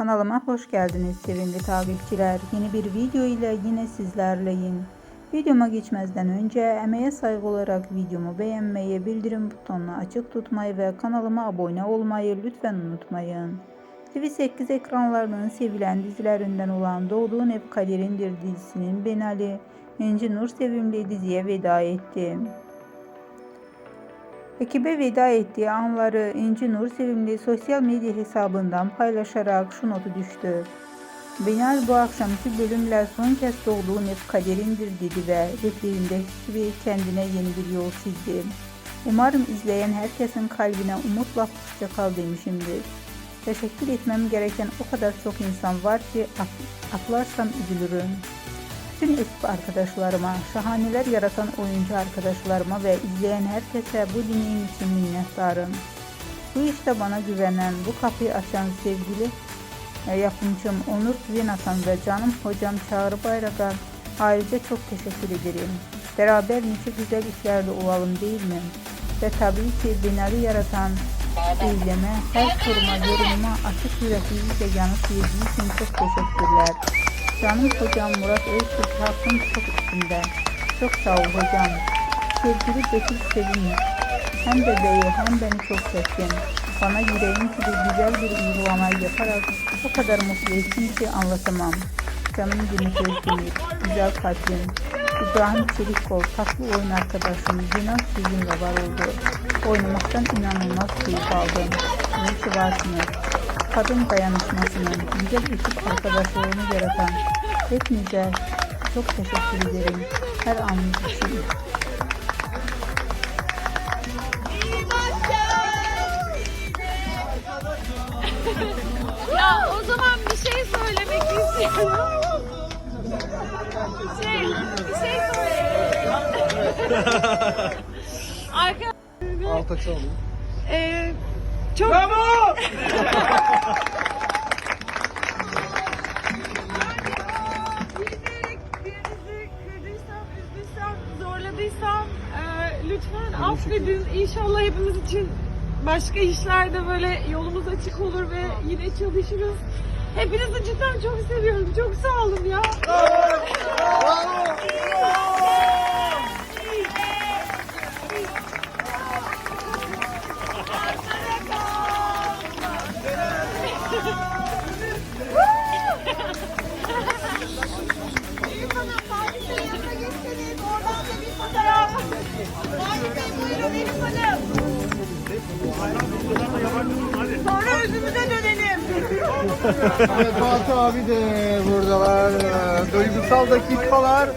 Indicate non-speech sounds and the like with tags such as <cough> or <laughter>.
kanalına hoş geldiniz sevgili takipçiler. Yeni bir video ile yine sizlerleyim. Videoma geçmezden önce emeğe saygı olarak videomu beğenmeyi, bildirim butonunu açık tutmayı ve kanalıma abone olmayı lütfen unutmayın. TV8 ekranlarının sevilen dizilerinden olan Doğduğun Hep Kaderindir dizisinin Benali, İnci Nur Sevimli diziye veda etti. Ekibe veda ettiği anları İnci Nur Sevimli sosyal medya hesabından paylaşarak şu notu düştü. Binal bu akşamki bölümle son kez doğduğun hep kaderindir dedi ve replerindeki gibi kendine yeni bir yol çizdi. Umarım izleyen herkesin kalbine umutla hoşça kal demişimdir. Teşekkür etmem gereken o kadar çok insan var ki at- atlarsam üzülürüm. Tüm ekip arkadaşlarıma, şahaneler yaratan oyuncu arkadaşlarıma ve izleyen herkese bu deneyim için minnettarım. Bu işte bana güvenen, bu kapıyı açan sevgili e, yapımcım Onur Güven Atan ve canım hocam Çağrı Bayrak'a ayrıca çok teşekkür ederim. Beraber nice güzel işlerde olalım değil mi? Ve tabii ki Binali yaratan eyleme, her soruma, yorumuma açık yüreklilikle yanıt verdiği için çok teşekkürler. Canım hocam Murat Öztürk hakkın çok üstünde. Çok sağ ol hocam. Sevgili Betül Sevim. Hem bebeği hem beni çok sevdin. Bana yüreğin gibi güzel bir uygulamayı yaparak o kadar mutlu ettin ki anlatamam. Canım Demet Özdemir, güzel kalbim. İbrahim Çelikkol, tatlı oyun arkadaşım, Zinal sizinle var oldu. Oynamaktan inanılmaz keyif aldım. İyi varsınız kadın dayanışmasının güzel ekip arkadaşlarını yaratan hepinize çok teşekkür ederim. Her anınız için. Ya o zaman bir şey söylemek istiyorum. Şey, bir şey söylemek <laughs> Arkadaşlar, Alta çalayım. e, çok... Üzdüysem, zorladıysam e, lütfen affedin. İnşallah hepimiz için başka işlerde böyle yolumuz açık olur ve yine çalışırız. Hepinizi cidden çok seviyorum. Çok sağ olun ya. Sonra özümüze dönelim. Evet Fatih abi de buradalar. Duygusal dakikalar.